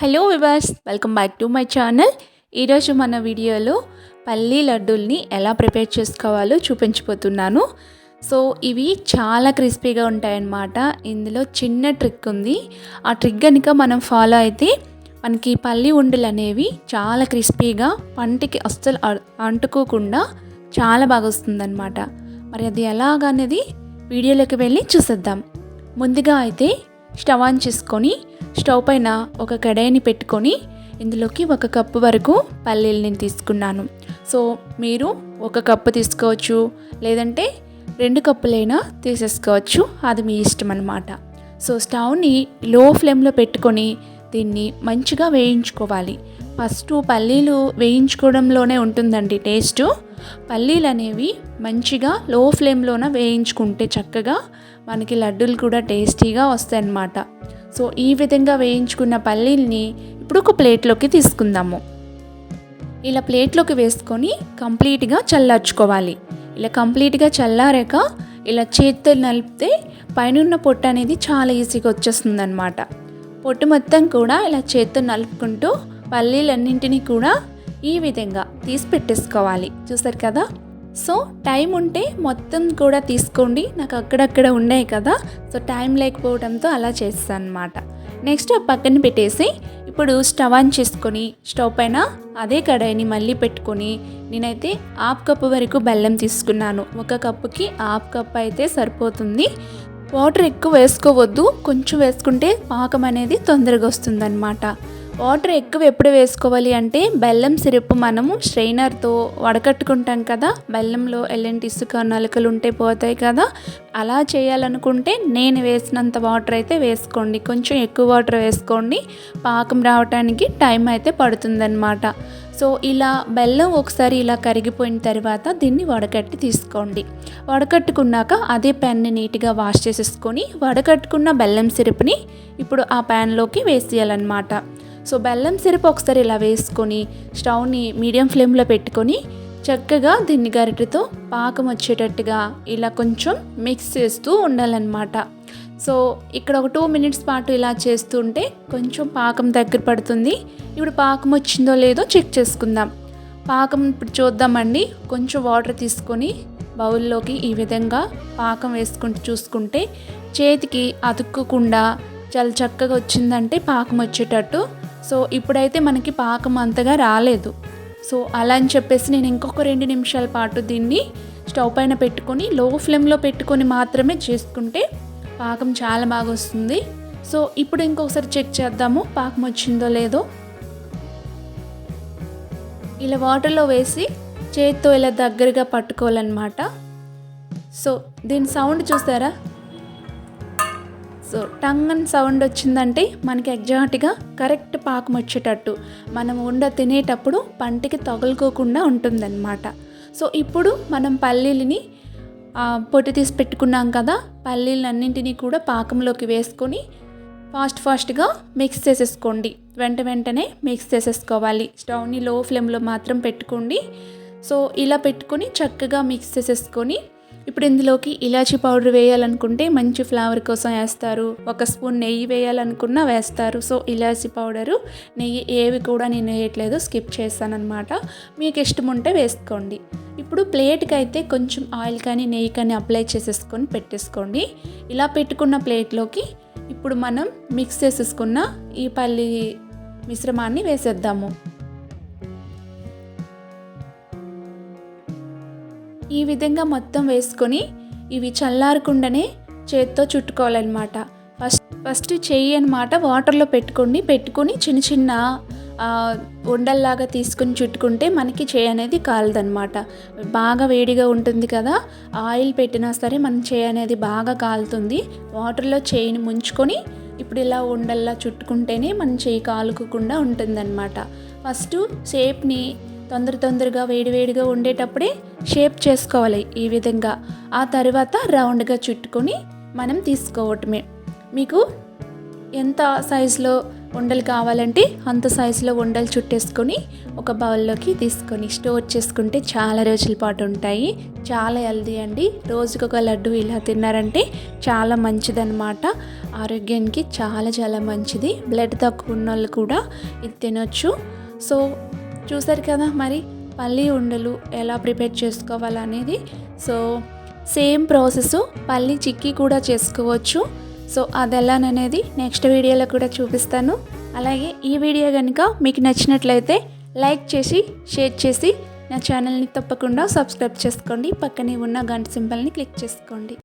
Hello viewers welcome back to my channel ఈరోజు మన వీడియోలో పల్లీ లడ్డూల్ని ఎలా ప్రిపేర్ చేసుకోవాలో చూపించిపోతున్నాను సో ఇవి చాలా క్రిస్పీగా ఉంటాయన్నమాట. ఇందులో చిన్న ట్రిక్ ఉంది. ఆ ట్రిక్ కనుక మనం ఫాలో అయితే మనకి పల్లి ఉండలు అనేవి చాలా క్రిస్పీగా పంటికి అస్సలు అంటుకోకుండా చాలా బాగా వస్తుందన్నమాట. మరి అది ఎలాగనేది వీడియోలోకి వెళ్ళి చూసేద్దాం. ముందుగా అయితే స్టవ్ ఆన్ చేసుకొని స్టవ్ పైన ఒక కడాయిని పెట్టుకొని ఇందులోకి ఒక కప్పు వరకు పల్లీలని తీసుకున్నాను. సో మీరు ఒక కప్పు తీసుకోవచ్చు లేదంటే రెండు కప్పులైనా తీసేసుకోవచ్చు. అది మీ ఇష్టం అనమాట సో స్టవ్ని లో ఫ్లేమ్లో పెట్టుకొని దీన్ని మంచిగా వేయించుకోవాలి. ఫస్ట్ పల్లీలు వేయించుకోవడంలోనే ఉంటుందండి టేస్ట్. పల్లీలు అనేవి మంచిగా లో ఫ్లేమ్లోన వేయించుకుంటే చక్కగా మనకి లడ్డూలు కూడా టేస్టీగా వస్తాయి అన్నమాట సో ఈ విధంగా వేయించుకున్న పల్లీల్ని ఇప్పుడు ఒక ప్లేట్లోకి తీసుకుందాము. ఇలా ప్లేట్లోకి వేసుకొని కంప్లీట్గా చల్లార్చుకోవాలి. ఇలా కంప్లీట్గా చల్లారాక ఇలా చేత్తో నలిపితే పైన పొట్టు అనేది చాలా ఈజీగా వచ్చేస్తుంది అనమాట పొట్టు మొత్తం కూడా ఇలా చేత్తో నలుపుకుంటూ పల్లీలన్నింటినీ కూడా ఈ విధంగా తీసి పెట్టేసుకోవాలి. చూసారు కదా? సో టైం ఉంటే మొత్తం కూడా తీసుకోండి. నాకు అక్కడక్కడ ఉన్నాయి కదా. సో టైం లేకపోవడంతో అలా చేస్తాను అనమాట నెక్స్ట్ ఆ పక్కన పెట్టేసి ఇప్పుడు స్టవ్ ఆన్ చేసుకొని స్టవ్ పైన అదే కడాయిని మళ్ళీ పెట్టుకొని నేనైతే హాఫ్ కప్పు వరకు బెల్లం తీసుకున్నాను. ఒక కప్పుకి హాఫ్ కప్ అయితే సరిపోతుంది. వాటర్ ఎక్కువ వేసుకోవద్దు. కొంచెం వేసుకుంటే పాకం అనేది తొందరగా వస్తుందన్నమాట. వాటర్ ఎక్కువ ఎప్పుడు వేసుకోవాలి అంటే బెల్లం సిరప్ మనము స్ట్రైనర్తో వడకట్టుకుంటాం కదా బెల్లంలో ఎలాంటి ఇసుక నలకలు ఉంటే పోతాయి కదా అలా చేయాలనుకుంటే నేను వేసినంత వాటర్ అయితే వేసుకోండి కొంచెం ఎక్కువ వాటర్ వేసుకోండి పాకం రావడానికి టైం అయితే పడుతుందన్నమాట. సో ఇలా బెల్లం ఒకసారి ఇలా కరిగిపోయిన తర్వాత దీన్ని వడకట్టి తీసుకోండి. వడకట్టుకున్నాక అదే ప్యాన్ని నీట్గా వాష్ చేసేసుకొని వడకట్టుకున్న బెల్లం సిరప్ని ఇప్పుడు ఆ ప్యాన్లోకి వేసేయాలన్నమాట. సో బెల్లం సిరప్ ఒకసారి ఇలా వేసుకొని స్టవ్ని మీడియం ఫ్లేమ్లో పెట్టుకొని చక్కగా దీన్ని గరిటెతో పాకం వచ్చేటట్టుగా ఇలా కొంచెం మిక్స్ చేస్తూ ఉండాలన్నమాట. సో ఇక్కడ ఒక టూ మినిట్స్ పాటు ఇలా చేస్తుంటే కొంచెం పాకం దగ్గర పడుతుంది. ఇప్పుడు పాకం వచ్చిందో లేదో చెక్ చేసుకుందాం. పాకం ఇప్పుడు చూద్దామండి. కొంచెం వాటర్ తీసుకొని బౌల్లోకి ఈ విధంగా పాకం వేసుకుంటూ చూసుకుంటే చేతికి అతుక్కోకుండా చాలా చక్కగా వచ్చిందంటే పాకం వచ్చేటట్టు సో ఇప్పుడైతే మనకి పాకం అంతగా రాలేదు. సో అలా అని చెప్పేసి నేను ఇంకొక రెండు నిమిషాల పాటు దీన్ని స్టవ్ పైన పెట్టుకొని లో ఫ్లేమ్లో పెట్టుకొని మాత్రమే చేసుకుంటే పాకం చాలా బాగా వస్తుంది. సో ఇప్పుడు ఇంకొకసారి చెక్ చేద్దాము పాకం వచ్చిందో లేదో. ఇలా వాటర్లో వేసి చేతితో ఇలా దగ్గరగా పట్టుకోవాలన్నమాట. సో దీని సౌండ్ చూసారా? సో టంగ్ అండ్ సౌండ్ వచ్చిందంటే మనకి ఎగ్జాక్ట్గా కరెక్ట్ పాకం వచ్చేటట్టు. మనం ఉండ తినేటప్పుడు పంటికి తగులుకోకుండా ఉంటుందన్నమాట. సో ఇప్పుడు మనం పల్లీలని పొట్టి పొట్టు తీసి పెట్టుకున్నాం కదా పల్లీలన్నింటినీ కూడా పాకంలోకి వేసుకొని ఫాస్ట్ ఫాస్ట్గా మిక్స్ చేసేసుకోండి. వెంట వెంటనే మిక్స్ చేసేసుకోవాలి. స్టవ్ని లో ఫ్లేమ్లో మాత్రం పెట్టుకోండి. సో ఇలా పెట్టుకొని చక్కగా మిక్స్ చేసేసుకొని ఇప్పుడు ఇందులోకి ఇలాచీ పౌడర్ వేయాలనుకుంటే మంచి ఫ్లేవర్ కోసం వేస్తారు. ఒక స్పూన్ నెయ్యి వేయాలనుకున్నా వేస్తారు. సో ఇలాచీ పౌడరు నెయ్యి ఏవి కూడా నేను వేయట్లేదు స్కిప్ చేస్తానన్నమాట మీకు ఇష్టం ఉంటే వేసుకోండి. ఇప్పుడు ప్లేట్కి అయితే కొంచెం ఆయిల్ కానీ నెయ్యి కానీ అప్లై చేసేసుకొని పెట్టేసుకోండి. ఇలా పెట్టుకున్న ప్లేట్లోకి ఇప్పుడు మనం మిక్స్ చేసేసుకున్న ఈ పల్లి మిశ్రమాన్ని వేసేద్దాము. ఈ విధంగా మొత్తం వేసుకొని ఇవి చల్లారకుండానే చేత్తో చుట్టుకోవాలన్నమాట. ఫస్ట్ ఫస్ట్ చెయ్యి అనమాట వాటర్లో పెట్టుకోండి. పెట్టుకొని చిన్న చిన్న ఉండల్లాగా తీసుకుని చుట్టుకుంటే మనకి చేయి అనేది కాలదనమాట బాగా వేడిగా ఉంటుంది కదా ఆయిల్ పెట్టినా సరే మన చేయి అనేది బాగా కాలుతుంది. వాటర్లో చేయిని ముంచుకొని ఇప్పుడు ఇలా ఉండల్లా చుట్టుకుంటేనే మన చేయి కాలుకోకుండా ఉంటుందన్నమాట. ఫస్ట్ షేప్ని తొందర తొందరగా వేడివేడిగా ఉండేటప్పుడే షేప్ చేసుకోవాలి ఈ విధంగా. ఆ తర్వాత రౌండ్గా చుట్టుకొని మనం తీసుకోవటమే. మీకు ఎంత సైజులో ఉండలు కావాలంటే అంత సైజులో ఉండలు చుట్టేసుకొని ఒక బౌల్లోకి తీసుకొని స్టోర్ చేసుకుంటే చాలా రోజుల పాటు ఉంటాయి. చాలా హెల్దీ అండి. రోజుకొక ఒక లడ్డు ఇలా తిన్నారంటే చాలా మంచిదన్నమాట. ఆరోగ్యానికి చాలా చాలా మంచిది. బ్లడ్ తక్కువ ఉన్న వాళ్ళు కూడా ఇది తినొచ్చు. సో చూసారు కదా మరి పల్లి ఉండలు ఎలా ప్రిపేర్ చేసుకోవాలనేది. సో సేమ్ ప్రాసెస్ పల్లి చిక్కీ కూడా చేసుకోవచ్చు. సో అది ఎలాననేది నెక్స్ట్ వీడియోలో కూడా చూపిస్తాను. అలాగే ఈ వీడియో కనుక మీకు నచ్చినట్లయితే లైక్ చేసి షేర్ చేసి నా ఛానల్ని తప్పకుండా సబ్స్క్రైబ్ చేసుకోండి. పక్కనే ఉన్న గంట సింబల్ని క్లిక్ చేసుకోండి.